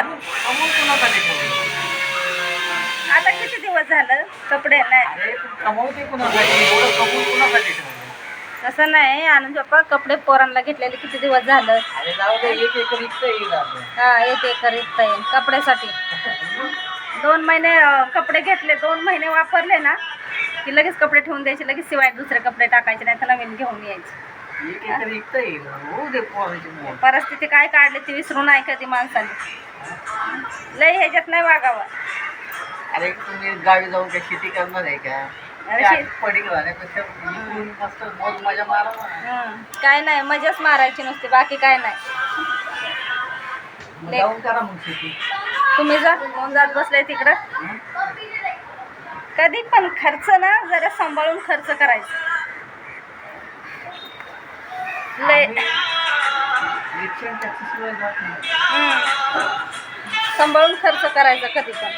कमवून ठेवलं? आता किती दिवस झालं कपडे नाही. अरे तू कमवते कुणासाठी? एवढं कमवून कुणासाठी ठेवलं? तसं नाही आनंद पप्पा कपडे पोरांना घेतलेले किती दिवस झालं? अरे जाऊ दे एक एकर येईल आपलं. हा एक एकर इथं येईल कपड्यासाठी. दोन महिने अं, कपडे घेतले दोन महिने वापरले ना की लगेच कपडे ठेवून द्यायचे लगेच शिवाय दुसरे कपडे टाकायचे नाही तर नवीन घेऊन यायचे. एक एकर इथं येईल. होऊ दे पोराची मोड. परिस्थिती काय काढली ती विसरू नाही कधी माणसाने. लय ह्याच्यात नाही वागावं अरे तुम्ही गावी जाऊन काय शेती करणार आहे का अरे त्या शेत- पडीक राहण्यापेक्षा इकडून मस्त मोज मजा मारा ना. हं. काय नाही मजाच मारायची नुसती बाकी काय नाही मग जाऊन करा मग शेती तुम्ही जा कोण जात बसलाय तिकडं हं? कधी पण खर्च ना जरा सांभाळून खर्च करायचा लय आम्ही सांभाळून खर्च करायचा कधी पण.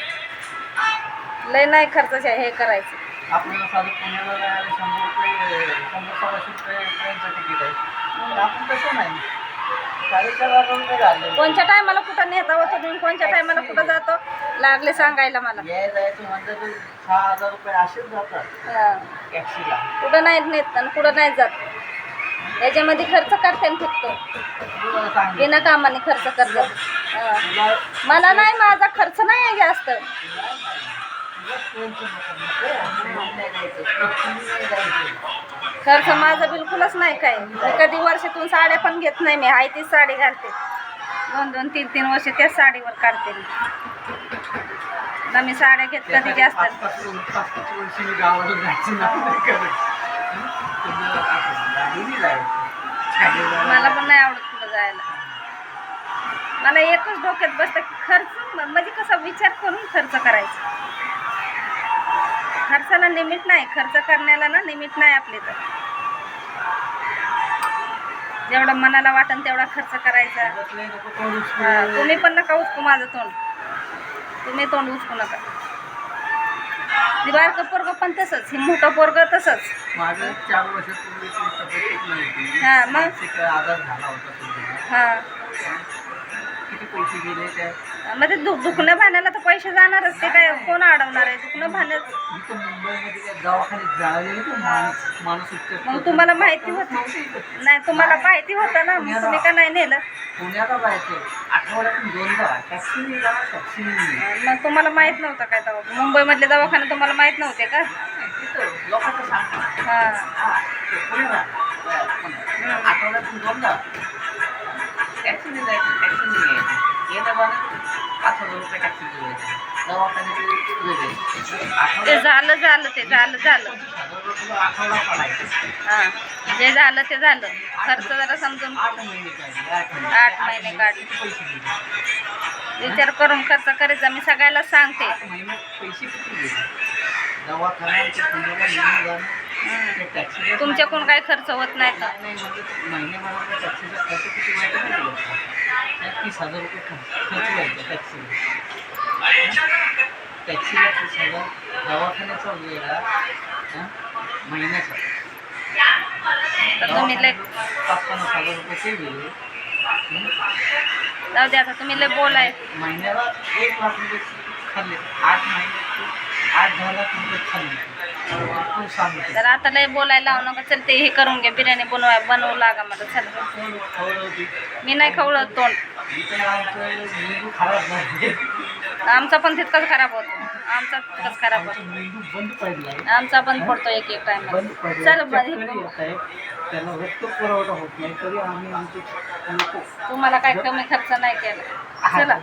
लय नाही खर्च हे करायचं. आपल्याला साधं पुण्याला जायला शंभर रुपये शंभर सोळाशे रुपये ट्रेनचं तिकीट आहे. तर आपण तसं नाही. साडेचार हजार रुपये झाले. कोणत्या टायमाला कुठं नेता होतो तुम्ही कोणत्या टायमाला कुठं जातो लागले सांगायला मला. हं. कुठं नाही नेत आणि कुठं नाही जात. याच्यामध्ये खर्च करते ना फक्त. बिना कामाने खर्च करतात. मला नाही माझा खर्च नाही आहे जास्त. खर्च माझा बिलकुलच नाही काय. मी कधी वर्षातून साड्या पण घेत नाही मी आहे तीच साडी घालते. दोन दोन तीन तीन वर्ष त्याच साडीवर काढते मी. मी साड्या घेत कधी जास्त. जायचं. मला पण नाही आवडत कुठं जायला. मला एकच डोक्यात बसतं खर्च म्हणजे कसा विचार करून खर्च करायचा. खर्चाला निमित नाही खर्च करण्याला ना निमित नाही आपले तर. जेवढा मनाला वाटन तेवढा खर्च करायचा. तुम्ही पण नका उचकू माझं तोंड. तुम्ही तोंड उचकू नका. ती बारकं पोरग पण तसंच हे मोठं पोरग तसंच. माझं चार वर्षापूर्वी ती तब्येत नव्हती हा, मग? मानसिक आधार झाला होता तुम्हाला हां. किती पैसे गेले त्या मग ते दु दुखणं भाण्याला तर पैसे जाणारच ते काय कोण अडवणार आहे? दुखणं भाण्यात इथं मुंबईमध्ये त्या दवाखान्यात जाळलेलं तो माणूस माणूस उपचार मग तुम्हाला माहिती होत. नाही तुम्हाला माहिती होतं ना मग तुम्ही का नाही नेलं? पुण्याला जायचं आठवड्यातून दोनदा टॅक्सीने जा टॅक्सीने मग तुम्हाला माहीत नव्हतं काय तेव्हा. मुंबईमधले दवाखाने तुम्हाला माहीत नव्हते का? तिथं लोकांचं सांगतात. हां. हा, ते पुण्याला पण आठवड्यातून दोनदा टॅक्सीने जायचं टॅक्सीने यायचं येणं जाणं पाच हजार रुपये टॅक्सीने द्यायचे दवाखान्याचे वेगळे ते झालं झालं ते झालं झालं. आठवडा पडायचा हां जे झालं ते झालं. खर्च जरा समजून आठ महिने काढले आठ महिने काढले. पैसे विचार करून खर्च करायचा मी सगळ्याला सांगते. पैसे किती तुमच्याकडून काही खर्च होत नाही तर तीस हजार रुपये खर्च टॅक्सीला टॅक्सीला तीस हजार दवाखान्याचा हं? महिन्याचा पाच पन्नास हजार रुपये ते गेले? जाऊ दे आता तुम्ही लय बोलाय महिन्याला एक लाख रुपये खाल्ले आठ महिन्यात आठ दहा लाख रुपये खाल्ले तर आता लय बोलायला लावू नका चल ते हे करून घ्या बिर्याणी बनवा बनवू लागा मला चला मी नाही खवळत तोंड आमचं पण तितकाच खराब होतो. आमचा तितकाच खराब होतो. आमचा पण पडतो एक एक टाइम चल तुम्हाला काय कमी खर्च नाही केला. चला.